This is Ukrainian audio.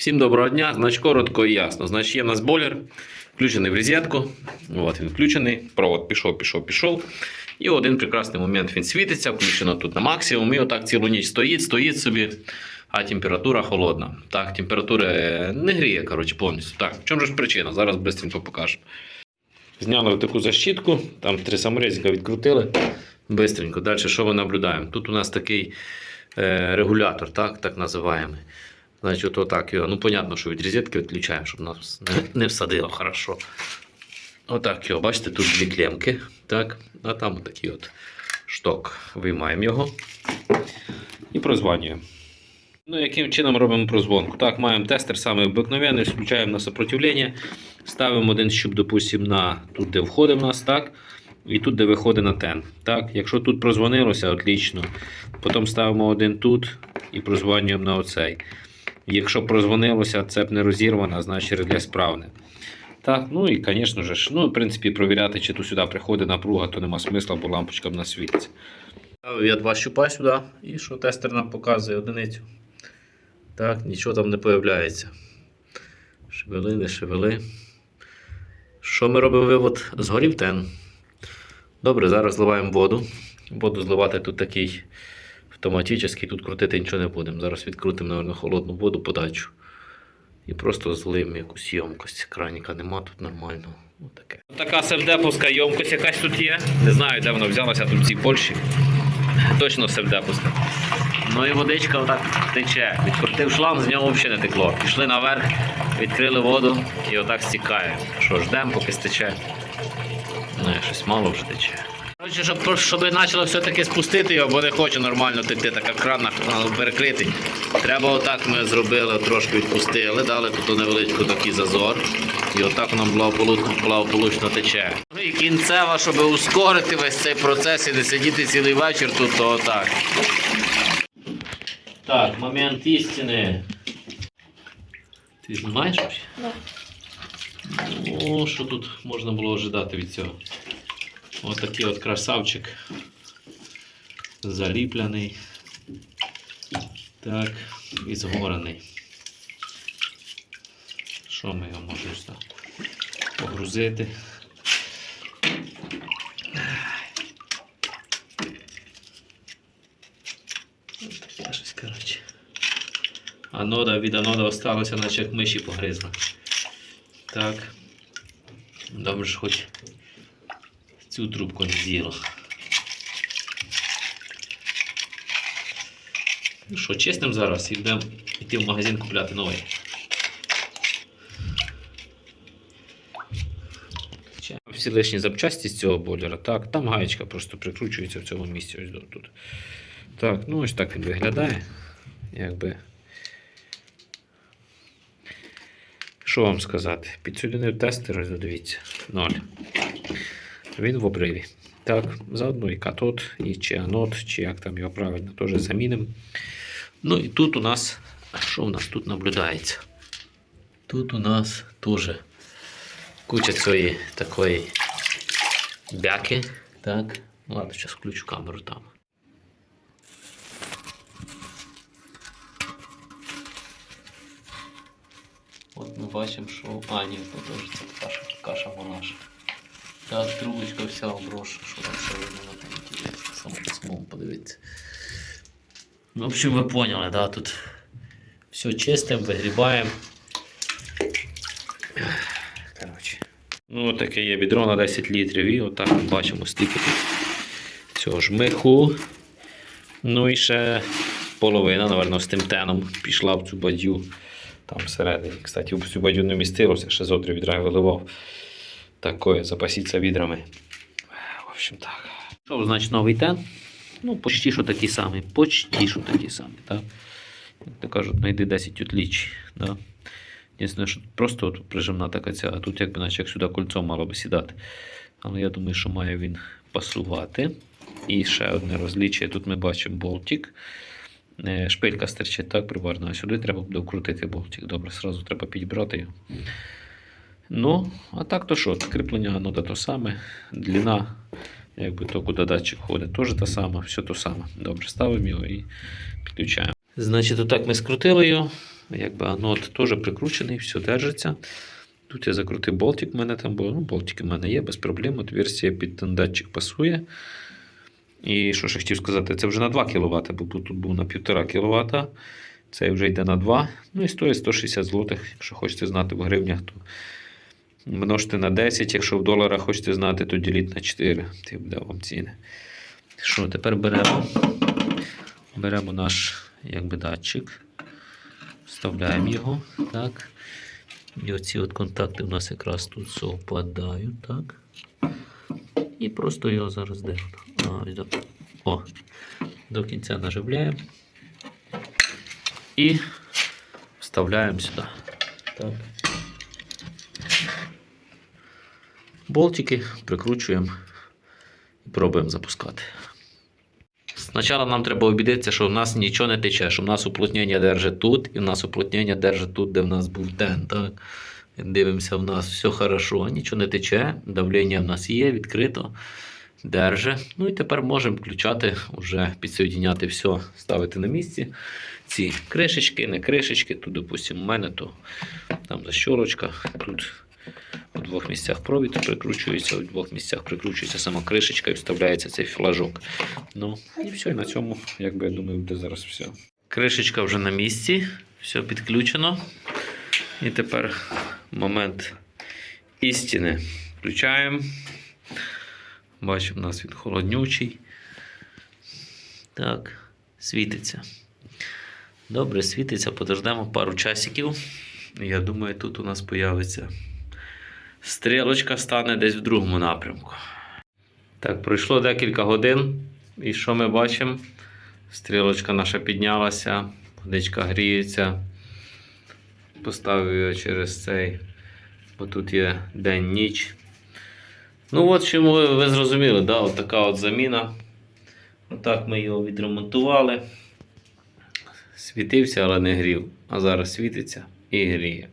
Всім доброго дня. Значить, коротко і ясно. Значить, є в нас бойлер, включений в розетку. От він включений. Провод пішов, пішов, пішов. І один прекрасний момент він світиться, включено тут на максимум. І отак цілу ніч стоїть, стоїть собі, а температура холодна. Так, температура е, не гріє, коротше, повністю. Так, в чому ж причина? Зараз швидко покажемо. Зняли таку защитку, там три саморезика відкрутили. Бистренько. Далі що ми наблюдаємо? Тут у нас такий е, регулятор, так, так називаємо. Значить, от отак його. Ну, понятно, що від розетки відключаємо, щоб нас не, всадило хорошо. Отак його, бачите, тут дві клемки. Так, а там отакий от шток. Виймаємо його і прозванюємо. Ну, яким чином робимо прозвонку? Так, маємо тестер саме обикновений, включаємо на сопротивлення, ставимо один щуп, допустимо, на тут, де входить в нас, так. І тут, де виходить на тен. Так, якщо тут прозвонилося, отлично. Потім ставимо один тут і прозвонюємо на оцей. Якщо прозвонилося, цеп не розірвана, значить реле справне. Так, ну і, звісно ж, ну, в принципі, провіряти, чи тут сюди приходить напруга, то нема смисла, бо лампочка в нас світиться. Я два щупа сюди, і що тестер нам показує одиницю. Так, нічого там не появляється. Шевели, не шевели. Що ми робимо вивод? Згорів тен. Добре, зараз зливаємо воду. Воду зливати тут такий автоматичний, тут крутити нічого не будемо. Зараз відкрутимо, мабуть, холодну воду подачу. І просто злимо якусь ємкость. Краніка нема, тут нормально. Отаке. Така севдеповська ємкость якась тут є. Не знаю, де вона взялася тут в цій Польщі. Точно севдеповська. Ну і водичка отак тече. Відкрутив шланг, з нього взагалі не текло. Пішли наверх, відкрили воду і отак стікає. Що, ждемо, поки стече. Не, щось мало вже тече. Коротше, щоб, щоб почало все-таки спустити його, бо не хоче нормально текти, так як кран перекритий. Треба отак ми зробили, трошки відпустили, дали тут невеличку такий зазор. І отак воно благополучно, благополучно тече. Ну і кінцева, щоб ускорити весь цей процес і не сидіти цілий вечір тут, то отак. Так, момент істини. Ти знімаєш? вообще? Да. Ну, що тут можна було ожидати від цього? Ось такий от красавчик. Заліплений. Так, і згорений. Що ми його можемо погрузити? Таке щось. Анода від анода осталося, наче як миші погризла. Так. Добре, що хоч цю трубку з'їла. Ну що, чесним зараз і будемо йти в магазин купляти новий. Всі лишні запчасті з цього бойлера. Так, там гаєчка просто прикручується в цьому місці. Ось тут. Так, ну ось так він виглядає. Якби. Що вам сказати? Підсудинив тестер, ось ноль. Він в обриві. Так, заодно і катод, і чи анод, чи як там його правильно, теж замінимо. Ну і тут у нас, що у нас тут наблюдається? Тут у нас теж куча цієї такої бяки. Так, ну ладно, зараз включу камеру там. От ми бачимо, що. А, ні, це теж це каша, каша монаша. Так, трубочка вся оброша, що там все видно на там саме письмом подивіться. Ну, в общем, ви поняли, да, тут все чистим, вигрібаємо. Коротше. Ну, таке є відро на 10 літрів і отак ми бачимо стільки тут цього жмиху. Ну і ще половина, напевно, з тим теном пішла в цю бадю. Там всередині. Кстати, в цю бадю не містилося, ще зотри відра виливав. Такое, запасіться відрами. В общем так. Що значить новий тен? Ну, почти що такий самий. Почти що такий самий, так? Як то кажуть, знайди 10 отліч. Да? Що просто от прижимна така ця, а тут якби наче як сюди кольцо мало би сідати. Але я думаю, що має він пасувати. І ще одне розліччя. Тут ми бачимо болтик. Е, Шпилька стерчить так приварна, а сюди треба буде вкрутити болтик. Добре, сразу треба підібрати його. Ну, а так то що, кріплення анода то саме, длина, якби то, куди датчик ходить, теж та сама, все то саме. Добре, ставимо його і підключаємо. Значить, отак ми скрутили його. Якби анод теж прикручений, все держиться. Тут я закрутив болтик, в мене там був. Ну, болтики в мене є без проблем. От версія під датчик пасує. І що ж я хотів сказати, це вже на 2 кВт, бо тут був на 1,5 кВт. Це вже йде на 2. Ну і стоїть 160 злотих. Якщо хочете знати в гривнях, то множте на 10. Якщо в доларах хочете знати, то діліть на 4. Ти буде вам ціни. Що, тепер беремо, беремо наш якби, датчик, вставляємо його. Так. І оці от контакти у нас якраз тут совпадають. Так. І просто його зараз де? воно? А, ось до- О, до кінця наживляємо. І вставляємо сюди. Так. Болтики прикручуємо і пробуємо запускати. Спочатку нам треба убедитися, що в нас нічого не тече, що в нас уплотнення держить тут, і в нас уплотнення держить тут, де в нас був ден. Так? Дивимося, в нас все хорошо, нічого не тече, давлення в нас є, відкрито, держи. Ну і тепер можемо включати, вже підсоєдиняти все, ставити на місці. Ці кришечки, не кришечки. Тут, допустимо, у мене то там защолочка. Тут у двох місцях провід прикручується, у двох місцях прикручується сама кришечка і вставляється цей флажок. Ну і все, і на цьому, якби я думаю, буде зараз все. Кришечка вже на місці, все підключено. І тепер момент істини. Включаємо. Бачимо, у нас він холоднючий. Так, світиться. Добре, світиться, подождемо пару часиків. Я думаю, тут у нас появиться стрілочка стане десь в другому напрямку. Так, пройшло декілька годин. І що ми бачимо? Стрілочка наша піднялася, водичка гріється. Поставив його через цей, бо тут є день-ніч. Ну, от чому ви, ви зрозуміли, да? от така от заміна. Отак ми його відремонтували. Світився, але не грів. А зараз світиться і гріє.